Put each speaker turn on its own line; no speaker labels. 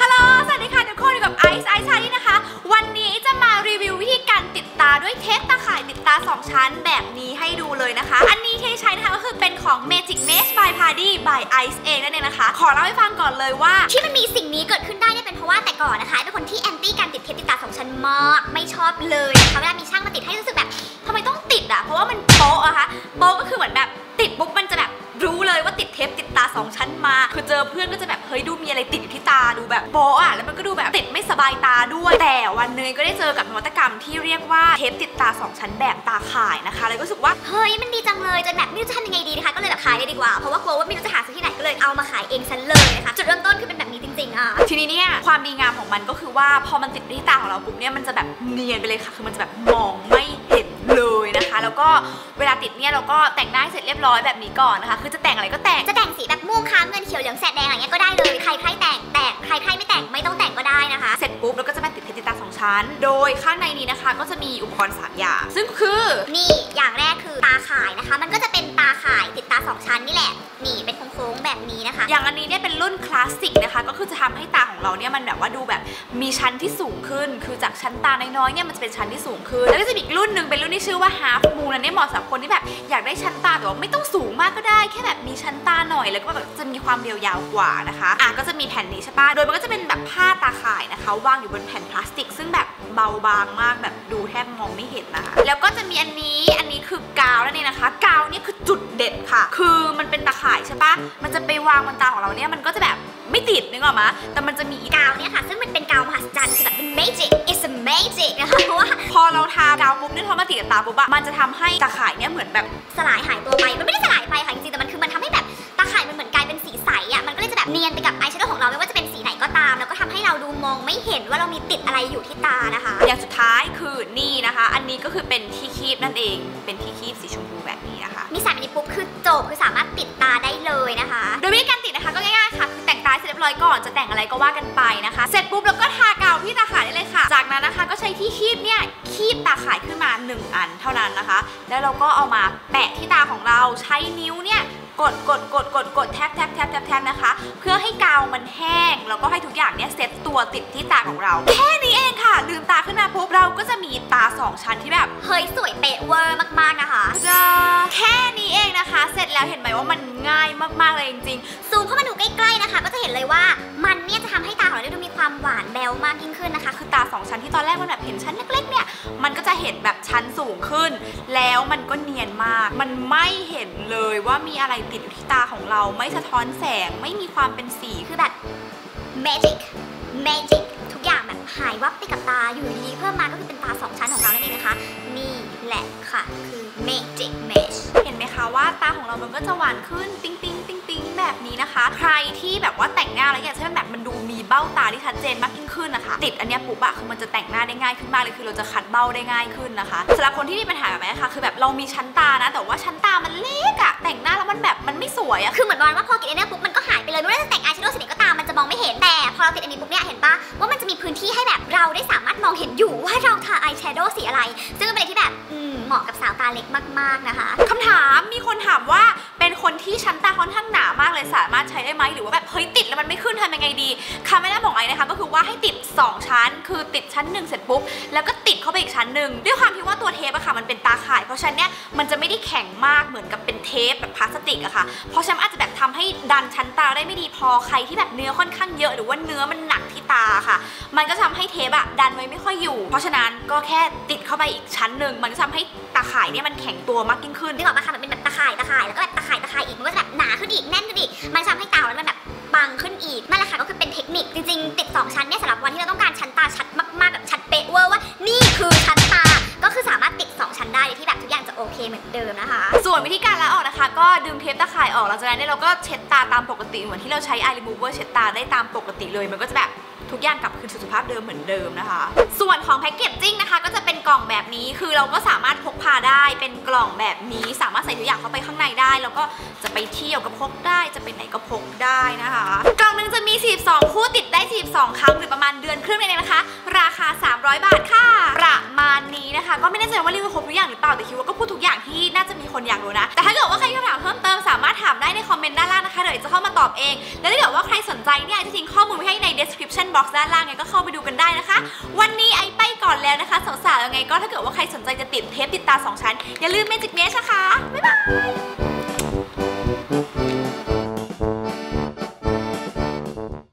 ฮัลโหล สวัสดีค่ะทุกคนอยู่กับไอซ์ไอซ์ชาลีนะคะ วันนี้จะมารีวิววิธีการติดตาด้วยเทปตาข่ายติดตา 2 ชั้นแบบนี้ให้ดูเลยนะคะ อันนี้ที่ใช้นะคะก็คือเป็นของ Magic Mesh by Party by Ice เองนั่นเองนะคะ ขอเล่าให้ฟังก่อนเลยว่า
ที่มันมีสิ่งนี้เกิดขึ้นได้เนี่ยเป็นเพราะว่าแต่ก่อนนะคะเป็นคนที่แอนตี้การติดเทปติดตาสองชั้นมาก ไม่ชอบเลยนะคะเวลามีช่างมาติดให้รู้สึกแบบทำไมต้องติดอะเพราะว่ามันโป๊ะอะคะโป๊ะก็คือเหมือนแบบันมา
คือเจอเพื่อนก็จะแบบเฮ้ยดูมีอะไรติดอยู่ที่ตาดูแบบโป๊อะแล้วมันก็ดูแบบติดไม่สบายตาด้วย แต่วันนึงก็ได้เจอกับนวัตกรรมที่เรียกว่าเทปติดตา 2 ชั้นแบบตาข่ายนะคะแล้วก็รู้สึกว่า
เฮ้ยมันดีจังเลยจนแบบไม่รู้จะทำยังไงดีนะคะก็เลยแบบขายเลยดีกว่าเพราะว่ากลัวว่าไม่รู้จะหาซื้อที่ไหนก็เลยเอามาขายเองฉันเลยนะคะจุดเริ่มต้นคือเป็นแบบนี้จริงๆอะ
ทีนี้เนี่ยความดีงามของมันก็คือว่าพอมันติดที่ตาของเราปุ๊บเนี่ยมันจะแบบเนียนไปเลยค่ะคือมันจะแบบมองไม่เห็นเลยนะคะ แล้วก็เวลาติดเนี่ยเราก็แต่งหน้าเสร็จเรียบร้อยแบบนี้ก่อนนะคะ คือจะแต่งอะไรก็แต่ง
จะแต่งสีแบบม่วง
ชั้น โดยข้างในนี้นะคะก็จะมีอุปกรณ์สามอย่าง ซึ่งคือ
นี่ อย่างแรกคือตาข่ายนะคะ มันก็จะาง
อันนี้เนี่ยเป็นรุ่นคลาสสิกนะคะ ก็คือจะทำให้ตาของเราเนี่ยมันแบบว่าดูแบบมีชั้นที่สูงขึ้น คือจากชั้นตาน้อยๆเนี่ยมันจะเป็นชั้นที่สูงขึ้น แล้วก็จะมีอีกรุ่นหนึ่งเป็นรุ่นที่ชื่อว่า half moon อันนี้เหมาะสำหรับคนที่แบบอยากได้ชั้นตาแต่ว่าไม่ต้องสูงมากก็ได้ แค่แบบมีชั้นตาหน่อยแล้วก็แบบจะมีความเรียวยาวกว่านะคะอะก็จะมีแผ่นนี้ใช่ปะโดยมันก็จะเป็นแบบผ้าตาข่ายนะคะวางอยู่บนแผ่นพลาสติก ซึ่งแบบเบาบางมากแบบดูแทบมองไม่เห็นนะคะแล้วก็จะมีอันนี้อันนี้ วางบนตาของเราเนี่ยมันก็จะแบบไม่ติดนึกออกมะแต่มันจะมีกา
วเนี่ยค่ะ ซึ่งมันเป็นกาวมหัศจรรย์คือแบบเป็น magic it's a magic นะคะเพราะว่า
พอเราทากาวปุ๊บเนี่ยพอมาติดกับตาปุ๊บอะมันจะทำให้ตาข่ายเนี่ยเหมือนแบบ
สลายหายตัวไป มันไม่ได้สลายไปค่ะจริงๆแต่มันคือมันทำให้แบบตาข่ายมันเหมือนกลายเป็นสีใสอะมันก็เลยจะแบบเนียนไปกับไอ ก็ตาให้เราดูมองไม่เห็นว่าเรามีติดอะไรอยู่ที่ตานะคะ
อย่างสุดท้ายคือนี่นะคะ อันนี้ก็คือเป็นที่คีบนั่นเอง เป็นที่คีบสีชมพูแบบนี้นะคะ
มีสายแบบนี้ปุ๊บคือจบคือสามารถติดตาได้เลยนะคะ
โดยวิธีการติดนะคะก็ง่ายๆค่ะ คือแต่งตาเสร็จเรียบร้อยก่อนจะแต่งอะไรก็ว่ากันไปนะคะ เสร็จปุ๊บแล้วก็ทากาวที่ตาข่ายได้เลยค่ะ จากนั้นนะคะก็ใช้ที่คีบเนี่ยคีบตาข่ายขึ้นมา 1 อันเท่านั้นนะคะ แล้วเราก็เอามาแปะที่ตาของเราใช้นิ้วเนี่ยกดกดกดกดกดแทบแทบแทบแทบแทบนะคะ เพื่อาวมันแห้ง แล้วก็ให้ทุกอย่างเนี่ยเซ็ตตัวติดที่ตาของเรา แค่นี้เองค่ะ ลืมตาขึ้นมาปุ๊บเราก็จะมีตาสองชั้นที่แบบ
เฮ้ยสวยเป๊ะเวอร์มากๆนะคะ
จะแค่นี้เองนะคะ เสร็จแล้วเห็นไหมว่ามันง่ายมากๆเลยจริง
ซูมเข้ามาดูใกล้ๆนะคะ ก็จะเห็นเลยว่ามันเนี่ยจะทำให้ ความหวานแบวมากยิ่งขึ้นนะคะ
คือตาสองชั้นที่ตอนแรกมันแบบเห็นชั้นเล็กๆเนี่ย มันก็จะเห็นแบบชั้นสูงขึ้น แล้วมันก็เนียนมาก มันไม่เห็นเลยว่ามีอะไรติดอยู่ที่ตาของเรา ไม่สะท้อนแสง ไม่มีความเป็นสี
คือแบบ magic magic ทุกอย่างแบบหายวับไปกับตา อยู่ดีเพิ่มมาก็คือเป็นตาสองชั้นของเรานั่นเองนะคะ นี่แหละค่ะ คือ magic mesh
เห็นไหมคะว่าตาของเรามันก็จะหวานขึ้น ปิ๊งปิ๊งปิ๊งปิ๊งแบบนี้นะคะ ใครที่แบบว่าแต่งหน้าแล้วอยาก เบ้าตาที่ชัดเจนมากยิ่งขึ้นนะคะ ติดอันเนี้ยปุ๊บอะคือมันจะแต่งหน้าได้ง่ายขึ้นมากเลยคือเราจะคัดเบ้าได้ง่ายขึ้นนะคะสำหรับคนที่มีปัญหาแบบนี้นะคะคือแบบเรามีชั้นตานะ แต่ว่าชั้นตามันเล็กอะแต่งหน้าแล้วมันแบบมันไม่สวยอะ
คือเหมือนประมาณว่าพอกินไอเนี้ยปุ๊บมันก็หายไปเลยไม่ว่าจะแต่งอายแชโดว์สีไหนก็ตามมันจะมองไม่เห็นแต่พอเราติดอันนี้ปุ๊บเนี่ยเห็นปะว่ามันจะมีพื้นที่ให้แบบเราได้สามารถมองเห็นอยู่ว่าเราทาอายแชโดว์สีอะไร ซึ่งเป็นอะไรที่แบบอืมเหมาะกับสาวตาเล็กมาก ๆนะคะ
คำถามมีคนถามว่า เป็นคนที่ชั้นตาค่อนข้างหนามากเลยสามารถใช้ได้ไหมหรือว่าแบบเฮ้ยติดแล้วมันไม่ขึ้นทำยังไงดีคำแนะนำของไอ้นะคะก็คือว่าให้ติด 2 ชั้น คือติดชั้น1เสร็จปุ๊บแล้วก็ติดเข้าไปอีกชั้นหนึ่งด้วยความที่ว่าตัวเทปอะค่ะมันเป็นตาข่าย เพราะฉะนั้นเนี่ยมันจะไม่ได้แข็งมากเหมือนกับเป็นเทปแบบพลาสติกอะค่ะเพราะฉะนั้นอาจจะแบบทำให้ดันชั้นตาได้ไม่ดีพอใครที่แบบเนื้อค่อนข้างเยอะ หรือว่าเนื้อมันหนักที่ตาค่ะ มันก็ทำให้เทปอะดันไว้ไม่ค่อยอยู่ เพราะฉะนั้นก็แค่ติดเข้าไปอีกชั้นหนึ่งมันก็ทำให้ตาข่ายเนี่ยมันแข็งตัวมากยิ่งขึ้น
นึกออกปะคะมันเป็นแบบตะข่ายตะข่ายแล้วก็แบบตะข่ายตะข่ายอีกมันก็จะแบบหนาขึ้นอีกแน่นขึ้นอีกมันทำให้ตาเรามันแบบบังขึ้นอีกนั่นแหละค่ะก็คือเป็นเทคนิคจริงๆ ติดสองชั้นเนี่ยสำหรับวันที่เราต้องการชั้นตาชัดมากๆแบบชัดเป๊ะเวอร์ว่า เคเหมือนเดิมนะคะ
ส่วนวิธีการล้างออกนะคะ ก็ดึงเทปตะข่ายออกหลังจากนั้นเนี่ยเราก็เช็ดตาตามปกติเหมือนที่เราใช้ eye remover เช็ดตาได้ตามปกติเลยมันก็จะแบบทุกอย่างกลับคืนสู่สภาพเดิมเหมือนเดิมนะคะ ส่วนของแพ็กเกจจิ้งนะคะ ก็จะเป็นกล่องแบบนี้คือเราก็สามารถพกพาได้เป็นกล่องแบบนี้ สามารถใส่ทุกอย่างเข้าไปข้างในได้ แล้วก็จะไปเที่ยวก็พกได้จะไปไหนก็พกได้นะคะ กล่องหนึงจะมี 42 คู่ติดได้ 42 ครั้งหรือประมาณเดือนครึ่งเองนะคะ ราคา 300 บาทค่ะ ประมาณนี้นะคะ ก็ไม่แน่ใจว่ารีวิวครบทุกอย่างหรือเปล่าแต่คิดว่าก็พูดทุกอย่างที่น่าจะมีคนอยากรู้นะ แต่ถ้าเกิดว่าใครมีคำถามเพิ่มเติมสามารถถามได้ในคอมเมนต์ด้านล่างนะคะเดี๋ยวจะเข้ามาตอบเอง แล้วถ้าเกิดว่าใครสนใจเนี่ยจะทิ้งข้อมูลไว้ให้ใน description box ด้านล่างไงก็เข้าไปดูกันได้นะคะ วันนี้ไอไปก่อนแล้วนะคะสาวๆยังไงก็ถ้าเกิดว่าใครสนใจจะติดเทปติดตาสองชั้นอย่าลืม Magic Mesh นะคะบ๊ายบาย